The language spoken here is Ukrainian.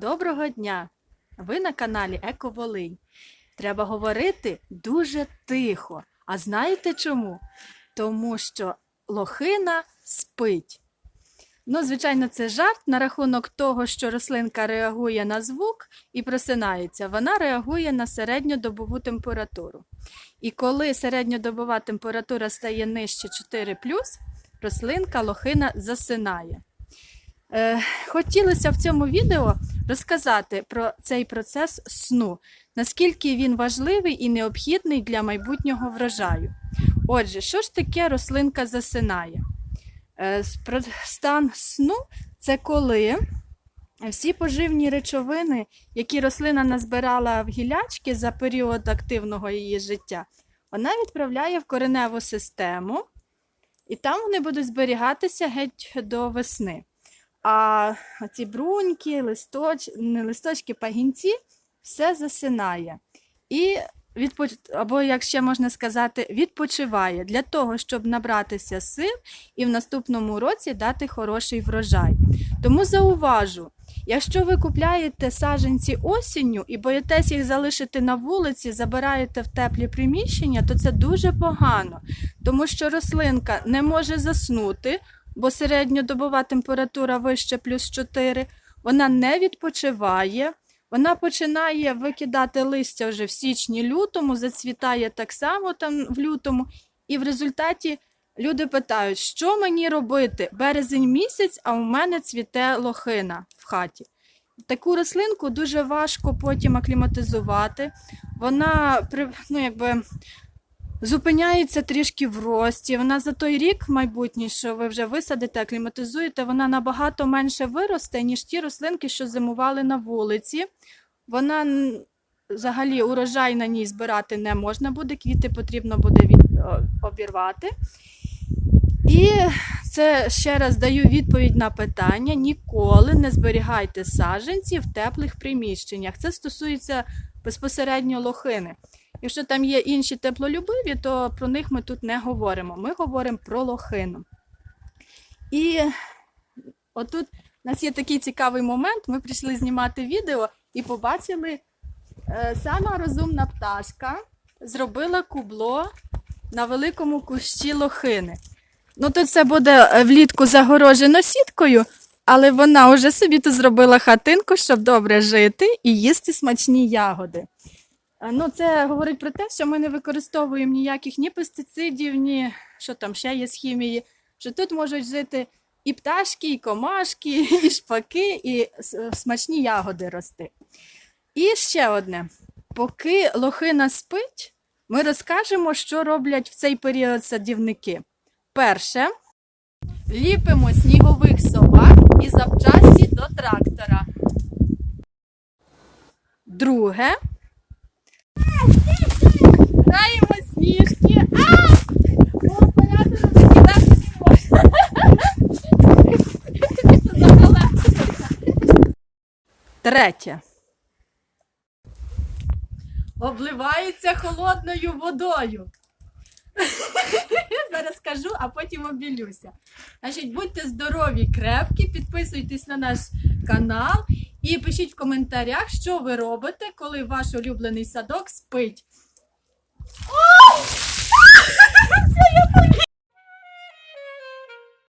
Доброго дня! Ви на каналі Еко Волинь. Треба говорити дуже тихо. А знаєте чому? Тому що лохина спить. Ну, звичайно, це жарт на рахунок того, що рослинка реагує на звук і просинається. Вона реагує на середньодобову температуру. І коли середньодобова температура стає нижче 4, рослинка лохина засинає. Е, хотілося в цьому відео розказати про цей процес сну, наскільки він важливий і необхідний для майбутнього врожаю. Отже, що ж таке рослинка засинає? Е, Стан сну це коли всі поживні речовини, які рослина назбирала в гілячки за період активного її життя, вона відправляє в кореневу систему, і там вони будуть зберігатися геть до весни. А ці бруньки, листоч... не листочки, пагінці все засинає. І відпоч... або, як ще можна сказати, відпочиває для того, щоб набратися сил і в наступному році дати хороший врожай. Тому зауважу, якщо ви купляєте саджанці осінню і боїтесь їх залишити на вулиці, забираєте в теплі приміщення, то це дуже погано, тому що рослинка не може заснути, бо середньодобова температура вище плюс 4, вона не відпочиває, вона починає викидати листя вже в січні-лютому, зацвітає так само там в лютому, і в результаті люди питають, що мені робити? Березень місяць, а у мене цвіте лохина в хаті. Таку рослинку дуже важко потім акліматизувати. Вона ну, якби, зупиняється трішки в рості. Вона за той рік майбутній, що ви вже висадите, акліматизуєте, вона набагато менше виросте, ніж ті рослинки, що зимували на вулиці. Вона взагалі урожай на ній збирати не можна буде, квіти потрібно буде від, обірвати. І це ще раз даю відповідь на питання: ніколи не зберігайте саджанці в теплих приміщеннях. Це стосується безпосередньо лохини. Якщо там є інші теплолюбиві, то про них ми тут не говоримо. Ми говоримо про лохину. І отут у нас є такий цікавий момент. Ми прийшли знімати відео і побачили, е, сама розумна пташка зробила кубло на великому кущі лохини. Ну, тут це буде е, влітку загорожено сіткою, але вона вже собі тут зробила хатинку, щоб добре жити і їсти смачні ягоди. Е, Ну, це говорить про те, що ми не використовуємо ніяких ні пестицидів, ні що там ще є з хімії, що тут можуть жити і пташки, і комашки, і шпаки, і смачні ягоди рости. І ще одне: поки лохина спить, ми розкажемо, що роблять в цей період садівники. Перше, ліпимо снігових собак і запчасті до трактора. Друге, Третє. Обливається холодною водою. Зараз скажу, а потім обілюся. Значить, будьте здорові, крепкі, підписуйтесь на наш канал і пишіть в коментарях, що ви робите, коли ваш улюблений садок спить. Це я